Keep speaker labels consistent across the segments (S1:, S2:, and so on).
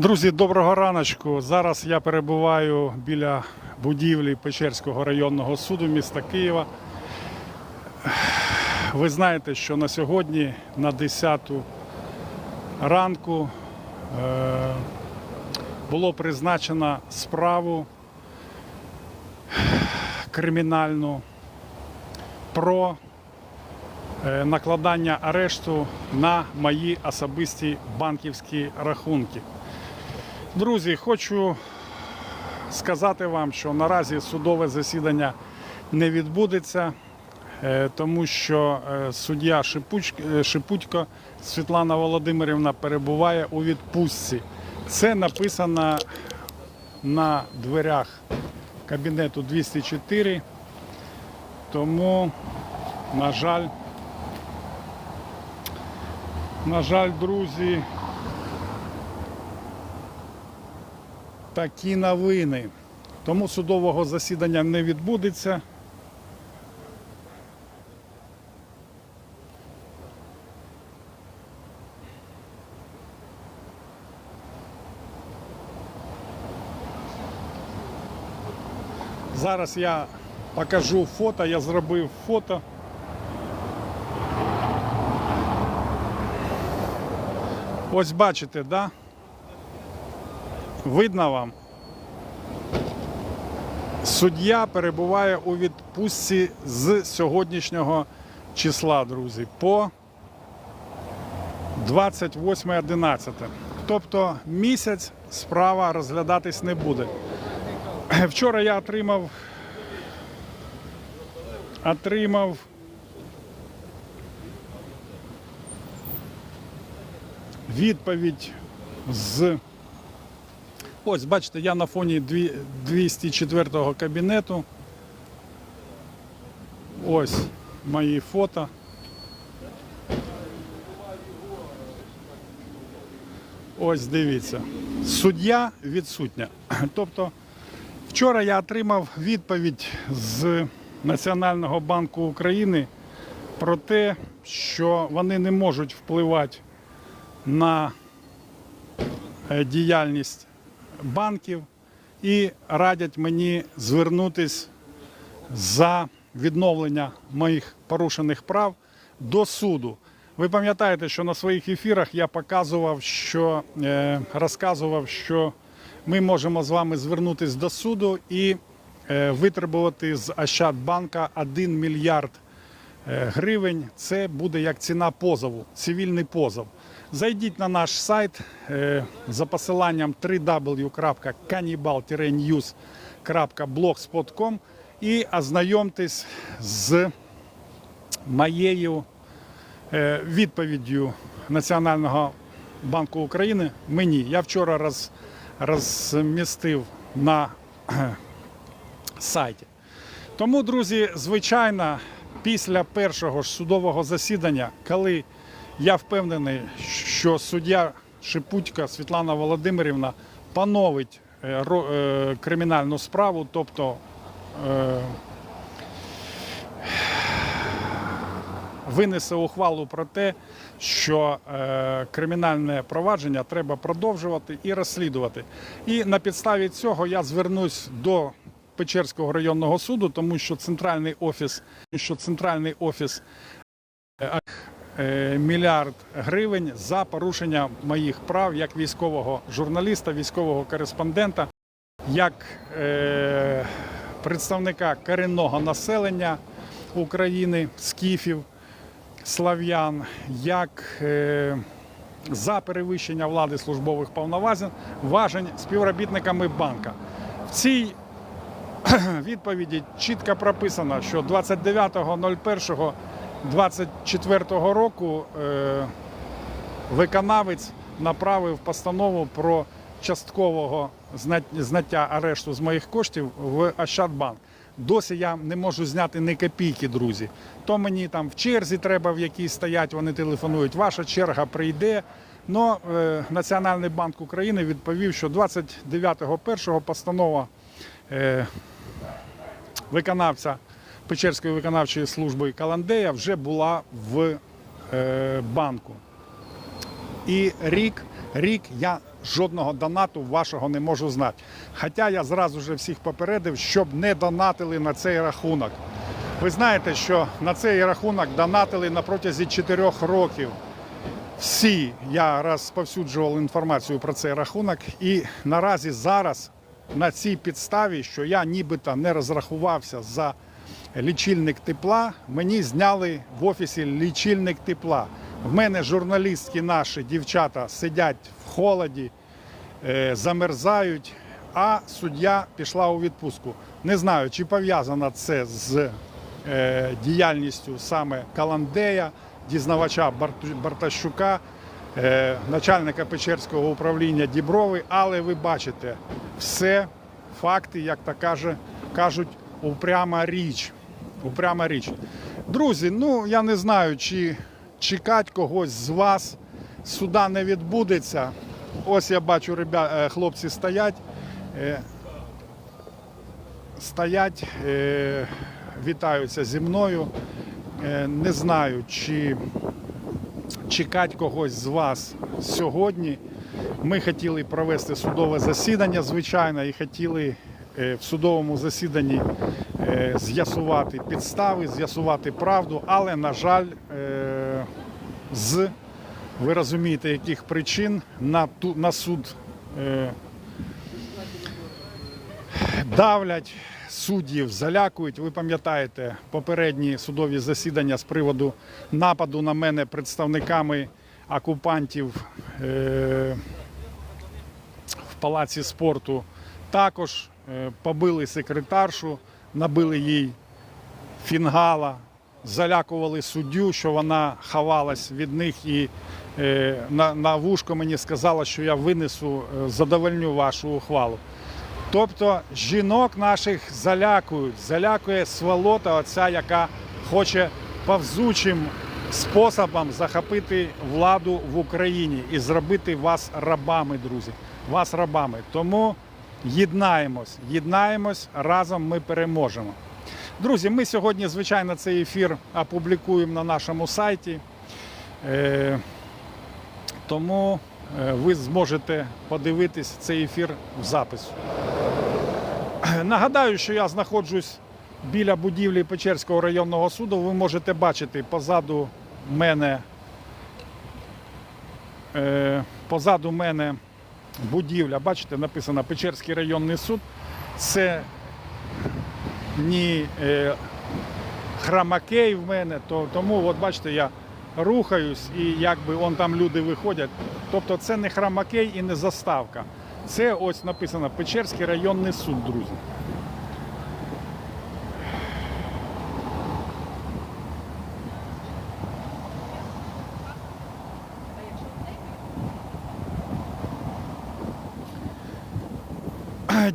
S1: Друзі, доброго раночку. Зараз я перебуваю біля будівлі Печерського районного суду міста Києва. Ви знаєте, що на сьогодні, на 10 ранку, е, було призначено справу кримінальну про е, накладання арешту на мої особисті банківські рахунки. Друзі, хочу сказати вам, що наразі судове засідання не відбудеться, е, тому що е, суддя е, Шипутько Світлана Володимирівна перебуває у відпустці. Це написано на дверях кабінету 204. Тому, на жаль, на жаль, друзі, такі новини. Тому судового засідання не відбудеться. Зараз я покажу фото, я зробив фото. Ось бачите, да? Видно вам? Суддя перебуває у відпустці з сьогоднішнього числа, друзі, по 28.11. Тобто місяць справа розглядатись не буде. Вчора я отримав отримав відповідь з Ось, бачите, я на фоні дві- 204 кабінету. Ось мої фото. Ось дивіться. Суддя відсутня. Тобто, вчора я отримав відповідь з Національного банку України про те, що вони не можуть впливати на е, діяльність банків і радять мені звернутись за відновлення моїх порушених прав до суду. Ви пам'ятаєте, що на своїх ефірах я показував, що е, розказував, що ми можемо з вами звернутися до суду і е, витребувати з Ощадбанка 1 мільярд е, гривень. Це буде як ціна позову, цивільний позов. Зайдіть на наш сайт е, за посиланням www.cannibal-news.blogspot.com і ознайомтесь з моєю е, відповіддю Національного банку України мені. Я вчора роз, розмістив на сайті. Тому, друзі, звичайно, після першого ж судового засідання, коли я впевнений, що суддя Шипутька Світлана Володимирівна поновить е, е, кримінальну справу, тобто е, винесе ухвалу про те, що кримінальне провадження треба продовжувати і розслідувати. І на підставі цього я звернусь до Печерського районного суду, тому що центральний офіс, що центральний офіс мільярд гривень за порушення моїх прав як військового журналіста, військового кореспондента, як е, представника корінного населення України, скіфів, слав'ян, як е, за перевищення влади службових повноважень важень співробітниками банка. В цій відповіді чітко прописано, що 29.01.24 року е, виконавець направив постанову про часткового зняття арешту з моїх коштів в Ощадбанк. Досі я не можу зняти ні копійки, друзі. То мені там в черзі треба в якій стоять, вони телефонують. Ваша черга прийде. Но е, Національний банк України відповів, що 29.01 постанова е, виконавця Печерської виконавчої служби Каландея вже була в е, банку. І рік, рік я жодного донату вашого не можу знати. Хоча я зразу же всіх попередив, щоб не донатили на цей рахунок. Ви знаєте, що на цей рахунок донатили на протязі 4 років. Всі я розповсюджував інформацію про цей рахунок, і наразі зараз на цій підставі, що я нібито не розрахувався за лічильник тепла, мені зняли в офісі лічильник тепла. В мене журналістки наші дівчата сидять в холоді, е, замерзають, а суддя пішла у відпустку. Не знаю, чи пов'язано це з е, діяльністю саме Каландея, дізнавача Барт- Бартащука, е, начальника Печерського управління Діброви, але ви бачите, все факти, як то кажуть, упряма річ. Упряма річ. Друзі, ну я не знаю, чи чекати когось з вас. Суда не відбудеться. Ось я бачу, ребя, е, хлопці стоять. е, Стоять, е, вітаються зі мною. Не знаю, чи чекати когось з вас сьогодні. Ми хотіли провести судове засідання, звичайно, і хотіли в судовому засіданні е, з'ясувати підстави, з'ясувати правду, але, на жаль, е, з ви розумієте, яких причин на, ту, на суд е, давлять, суддів залякують. Ви пам'ятаєте попередні судові засідання з приводу нападу на мене представниками окупантів е, в палаці спорту. Також е, побили секретаршу, набили їй фінгала, залякували суддю, що вона ховалась від них і е, на, на вушко мені сказала, що я винесу, е, задовольню вашу ухвалу. Тобто жінок наших залякують, залякує сволота, оця, яка хоче повзучим способом захопити владу в Україні і зробити вас рабами, друзі. Вас рабами. Тому єднаємось, єднаємось, разом ми переможемо. Друзі, ми сьогодні, звичайно, цей ефір опублікуємо на нашому сайті. Е, тому е, ви зможете подивитись цей ефір в запису. Нагадаю, що я знаходжусь біля будівлі Печерського районного суду. Ви можете бачити позаду мене, е, позаду мене будівля. Бачите, написано Печерський районний суд. Це ні е, храмакей в мене, то, тому от бачите, я рухаюсь і якби он там люди виходять. Тобто це не храмакей і не заставка. Це ось написано Печерський районний суд, друзі.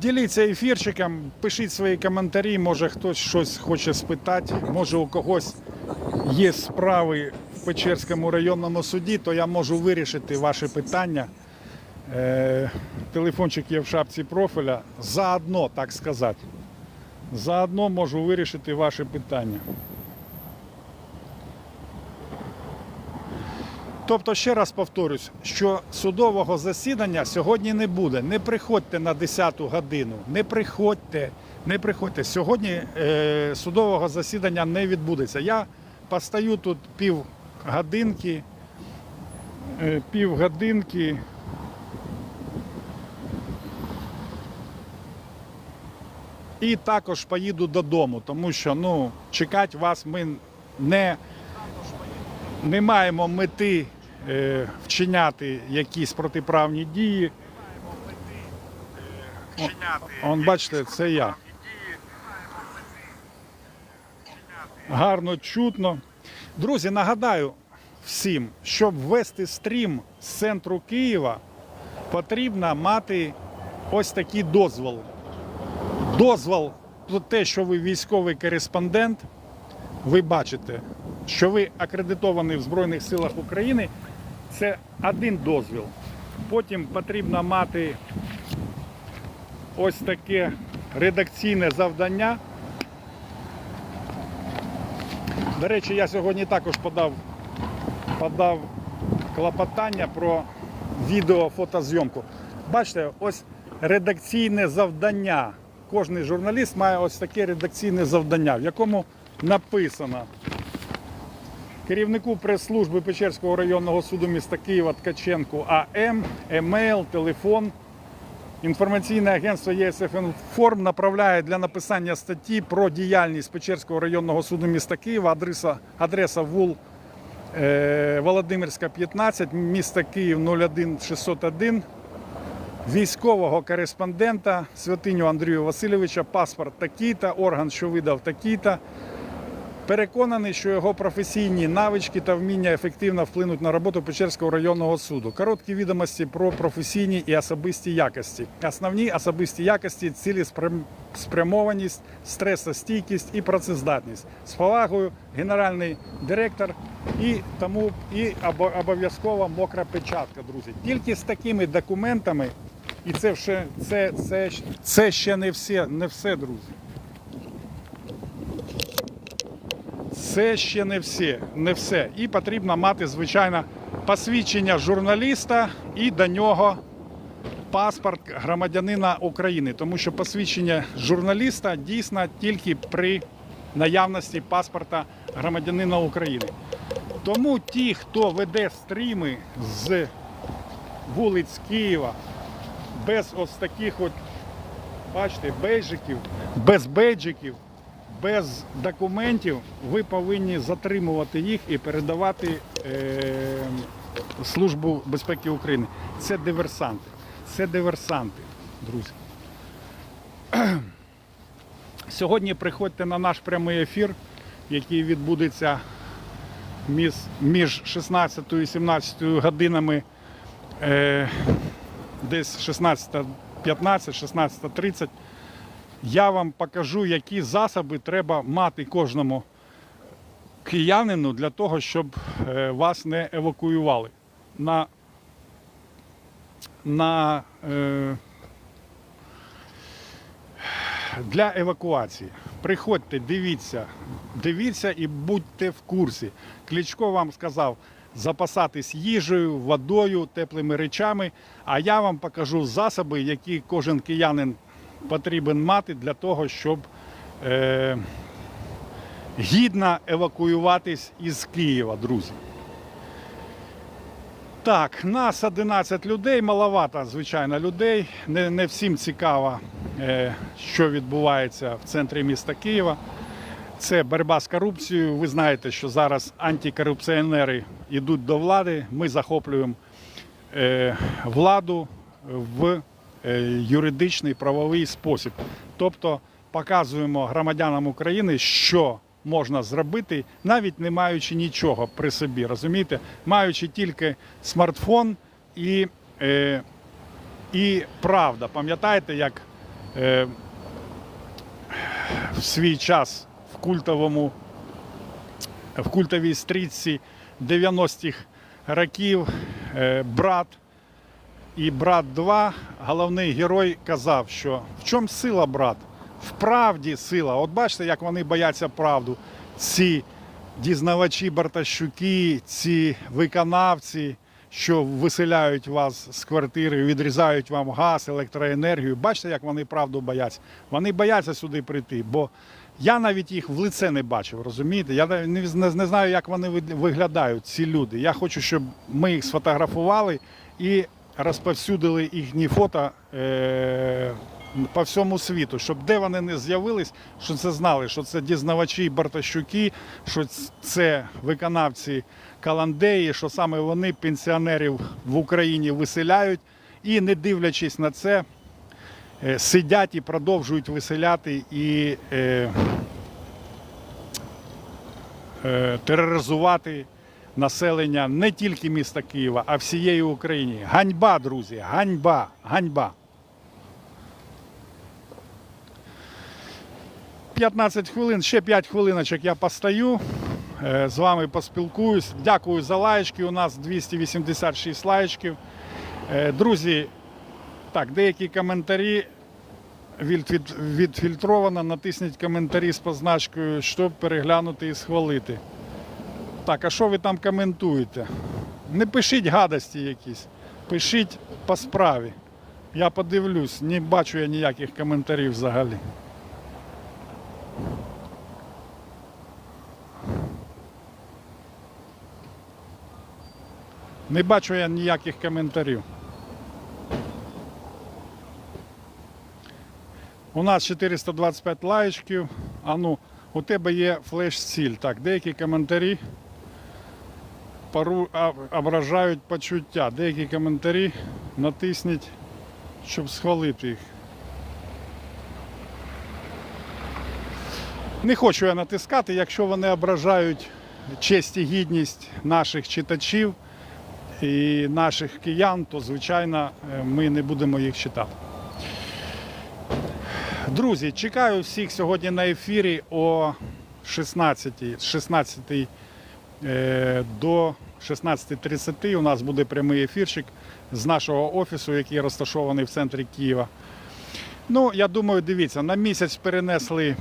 S1: Діліться ефірчиком, пишіть свої коментарі, може хтось щось хоче спитати, може у когось є справи в Печерському районному суді, то я можу вирішити ваші питання. Е, телефончик є в шапці профіля. Заодно, так сказати. Заодно можу вирішити ваші питання. Тобто, ще раз повторюсь, що судового засідання сьогодні не буде. Не приходьте на 10 годину, не приходьте, не приходьте. Сьогодні е, судового засідання не відбудеться. Я постаю тут півгодинки, е, півгодинки. І також поїду додому, тому що ну, чекати вас ми не, не маємо мети вчиняти якісь протиправні дії. Он, бачите, це я. Гарно чутно. Друзі, нагадаю всім, щоб ввести стрім з центру Києва, потрібно мати ось такий дозвол. Дозвол про те, що ви військовий кореспондент, ви бачите, що ви акредитований в Збройних силах України, це один дозвіл. Потім потрібно мати ось таке редакційне завдання. До речі, я сьогодні також подав, подав клопотання про відео-фотозйомку. Бачите, ось редакційне завдання. Кожний журналіст має ось таке редакційне завдання, в якому написано керівнику прес-служби Печерського районного суду міста Києва Ткаченку АМ, емейл, телефон. Інформаційне агентство ЄСФ Інформ направляє для написання статті про діяльність Печерського районного суду міста Києва, адреса, адреса вул е, Володимирська, 15, місто Київ 01601, військового кореспондента Святиню Андрію Васильовича, паспорт такий-то, орган, що видав такий-то. Переконаний, що його професійні навички та вміння ефективно вплинуть на роботу Печерського районного суду. Короткі відомості про професійні і особисті якості. Основні особисті якості цілеспрямованість, стресостійкість і працездатність. З повагою генеральний директор і тому і обов'язкова мокра печатка, друзі. Тільки з такими документами, і це ще це, це, це ще не все, не все, друзі. Це ще не все, не все. І потрібно мати, звичайно, посвідчення журналіста і до нього паспорт громадянина України. Тому що посвідчення журналіста дійсно тільки при наявності паспорта громадянина України. Тому ті, хто веде стріми з вулиць Києва без ось таких от, бачите, бейджиків, без бейджиків, без документів ви повинні затримувати їх і передавати е, Службу безпеки України. Це диверсанти. Це диверсанти, друзі. Сьогодні приходьте на наш прямий ефір, який відбудеться між, між 16 і 17 годинами е, десь 16.15, 16.30 я вам покажу, які засоби треба мати кожному киянину для того, щоб е, вас не евакуювали. На, на, е, для евакуації. Приходьте, дивіться, дивіться і будьте в курсі. Кличко вам сказав запасатись їжею, водою, теплими речами. А я вам покажу засоби, які кожен киянин потрібен мати для того, щоб е, гідно евакуюватись із Києва, друзі. Так, нас 11 людей, маловато, звичайно, людей. Не, не всім цікаво, е, що відбувається в центрі міста Києва. Це боротьба з корупцією. Ви знаєте, що зараз антикорупціонери йдуть до влади. Ми захоплюємо е, владу в юридичний правовий спосіб. Тобто показуємо громадянам України, що можна зробити, навіть не маючи нічого при собі, розумієте, маючи тільки смартфон і, е, і правда. Пам'ятаєте, як е, в свій час в культовому в культовій стрічці 90-х років е, брат і брат 2, головний герой казав, що в чому сила, брат? В правді сила. От бачите, як вони бояться правду. Ці дізнавачі Бартащуки, ці виконавці, що виселяють вас з квартири, відрізають вам газ, електроенергію. Бачите, як вони правду бояться. Вони бояться сюди прийти, бо я навіть їх в лице не бачив, розумієте? Я не, знаю, як вони виглядають, ці люди. Я хочу, щоб ми їх сфотографували і розповсюдили їхні фото е- по всьому світу, щоб де вони не з'явились, що це знали, що це дізнавачі Бартащуки, що це виконавці Каландеї, що саме вони пенсіонерів в Україні виселяють. І, не дивлячись на це, е, сидять і продовжують виселяти і е, е, тероризувати населення не тільки міста Києва, а всієї України. Ганьба, друзі, ганьба, ганьба. 15 хвилин, ще 5 хвилиночок я постою, е, з вами поспілкуюсь. Дякую за лаєчки. У нас 286 лаєчків. Е, Друзі, так, деякі коментарі від, від, відфільтровано. Натисніть коментарі з позначкою, щоб переглянути і схвалити. Так, а що ви там коментуєте? Не пишіть гадості якісь. Пишіть по справі. Я подивлюсь, не бачу я ніяких коментарів взагалі. Не бачу я ніяких коментарів. У нас 425 лайчків. А ну, у тебе є флеш-ціль. Так, деякі коментарі пору... ображають почуття. Деякі коментарі натисніть, щоб схвалити їх. Не хочу я натискати, якщо вони ображають честь і гідність наших читачів і наших киян, то звичайно е, ми не будемо їх читати. Друзі, чекаю всіх сьогодні на ефірі о 16, з 16 е, до 16.30 у нас буде прямий ефірчик з нашого офісу, який розташований в центрі Києва. Ну, я думаю, дивіться, на місяць перенесли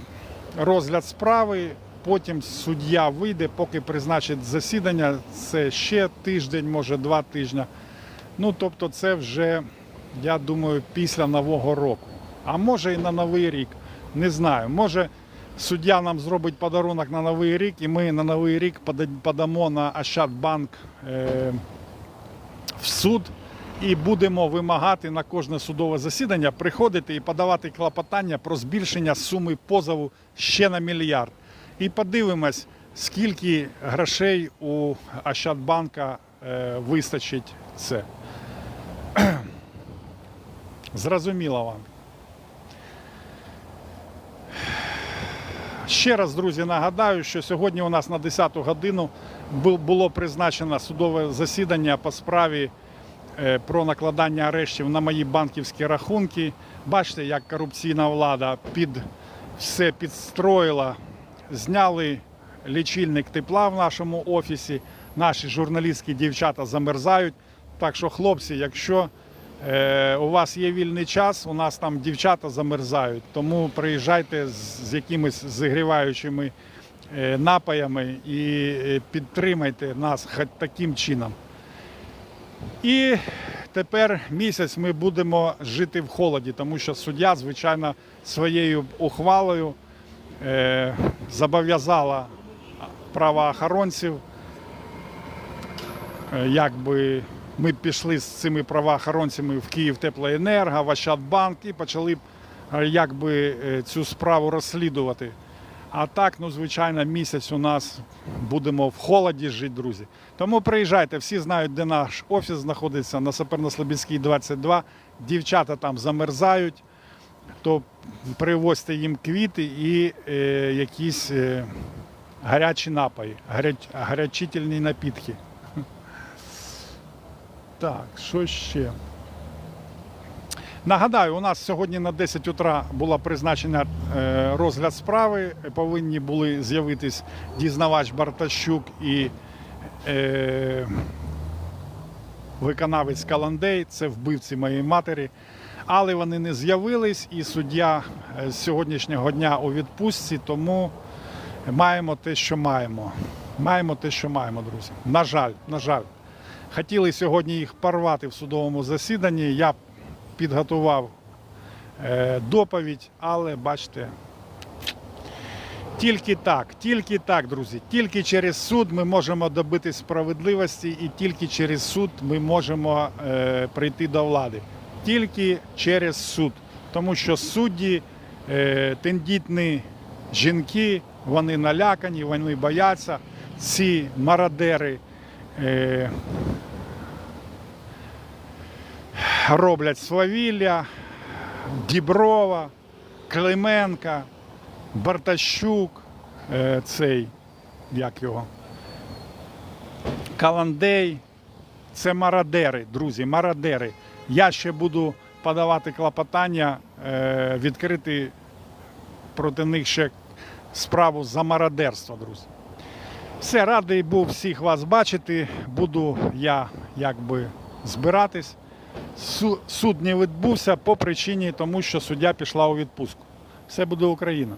S1: розгляд справи, потім суддя вийде, поки призначить засідання. Це ще тиждень, може два тижні. Ну, тобто, це вже, я думаю, після Нового року. А може і на Новий рік. Не знаю. Може, суддя нам зробить подарунок на Новий рік, і ми на Новий рік подамо на Ощадбанк е, в суд і будемо вимагати на кожне судове засідання приходити і подавати клопотання про збільшення суми позову ще на мільярд. І подивимось, скільки грошей у Ощадбанка е, вистачить це. Зрозуміло вам. Ще раз, друзі, нагадаю, що сьогодні у нас на 10 годину було призначено судове засідання по справі е, про накладання арештів на мої банківські рахунки. Бачите, як корупційна влада під все підстроїла, зняли лічильник тепла в нашому офісі. Наші журналістські дівчата замерзають. Так що, хлопці, якщо у вас є вільний час, у нас там дівчата замерзають. Тому приїжджайте з, якимись зігріваючими е, напоями і е, підтримайте нас хоч таким чином. І тепер місяць ми будемо жити в холоді, тому що суддя, звичайно, своєю ухвалою е, зобов'язала правоохоронців, е, якби ми пішли з цими правоохоронцями в Київ Теплоенерго, в Ощадбанк і почали е, якби е, цю справу розслідувати. А так, ну звичайно, місяць у нас будемо в холоді жити, друзі. Тому приїжджайте, всі знають, де наш офіс знаходиться на Саперно-Слобідській 22. Дівчата там замерзають, то привозьте їм квіти і е, якісь е, гарячі напої, гаряч, гарячительні напітки. Так, що ще? Нагадаю, у нас сьогодні на 10 утра була призначена е, розгляд справи. Повинні були з'явитись дізнавач Бартащук і е, виконавець Каландей, це вбивці моєї матері. Але вони не з'явились, і суддя е, з сьогоднішнього дня у відпустці, тому маємо те, що маємо. Маємо те, що маємо, друзі. На жаль, на жаль. Хотіли сьогодні їх порвати в судовому засіданні. Я підготував е, доповідь, але бачите, тільки так, тільки так, друзі. Тільки через суд ми можемо добитись справедливості, і тільки через суд ми можемо е, прийти до влади. Тільки через суд. Тому що судді е, тендітні жінки, вони налякані, вони бояться. Ці мародери е, роблять свавілля, Діброва, Клименка, Бартащук, е, цей, як його, Каландей. Це мародери, друзі, мародери. Я ще буду подавати клопотання, е, відкрити проти них ще справу за мародерство, друзі. Все, радий був всіх вас бачити. Буду я якби збиратись. Су- Суд не відбувся по причині тому, що суддя пішла у відпустку. Все буде Україна.